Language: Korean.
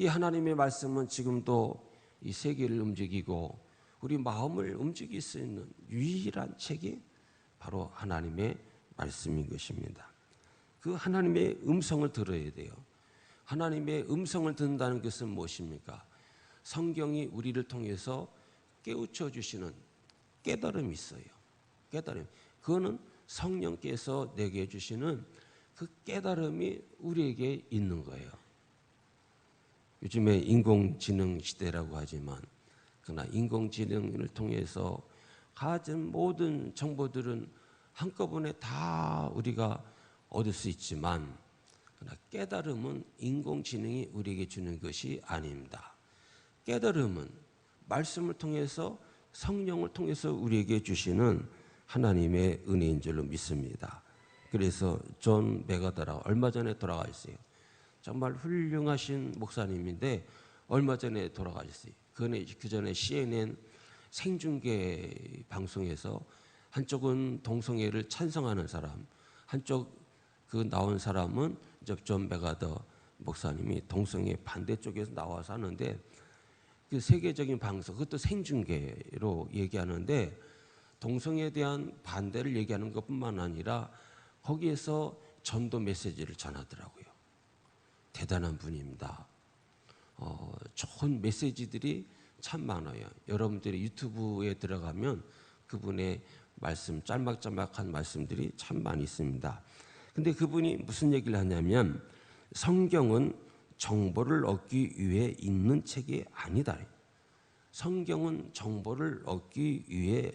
이 하나님의 말씀은 지금도 이 세계를 움직이고 우리 마음을 움직일 수 있는 유일한 책이 바로 하나님의 말씀인 것입니다. 그 하나님의 음성을 들어야 돼요. 하나님의 음성을 듣는다는 것은 무엇입니까? 성경이 우리를 통해서 깨우쳐 주시는 깨달음이 있어요. 깨달음. 그거는 성령께서 내게 주시는 그 깨달음이 우리에게 있는 거예요. 요즘에 인공지능 시대라고 하지만 그러나 인공지능을 통해서 가진 모든 정보들은 한꺼번에 다 우리가 얻을 수 있지만 그러나 깨달음은 인공지능이 우리에게 주는 것이 아닙니다. 깨달음은 말씀을 통해서 성령을 통해서 우리에게 주시는 하나님의 은혜인 줄로 믿습니다. 그래서 존 메가더라 얼마 전에 돌아가셨어요. 정말 훌륭하신 목사님인데 얼마 전에 돌아가셨어요. 그전에 그 전에 CNN 생중계 방송에서 한쪽은 동성애를 찬성하는 사람, 한쪽 그 나온 사람은 이제 존 메가더 목사님이 동성애 반대쪽에서 나와서 하는데 그 세계적인 방송 그것도 생중계로 얘기하는데 동성애에 대한 반대를 얘기하는 것뿐만 아니라 거기에서 전도 메시지를 전하더라고요. 대단한 분입니다. 어, 좋은 메시지들이 참 많아요. 여러분들이 유튜브에 들어가면 그분의 말씀, 짤막짤막한 말씀들이 참 많이 있습니다. 근데 그분이 무슨 얘기를 하냐면 성경은 정보를 얻기 위해 읽는 책이 아니다. 성경은 정보를 얻기 위해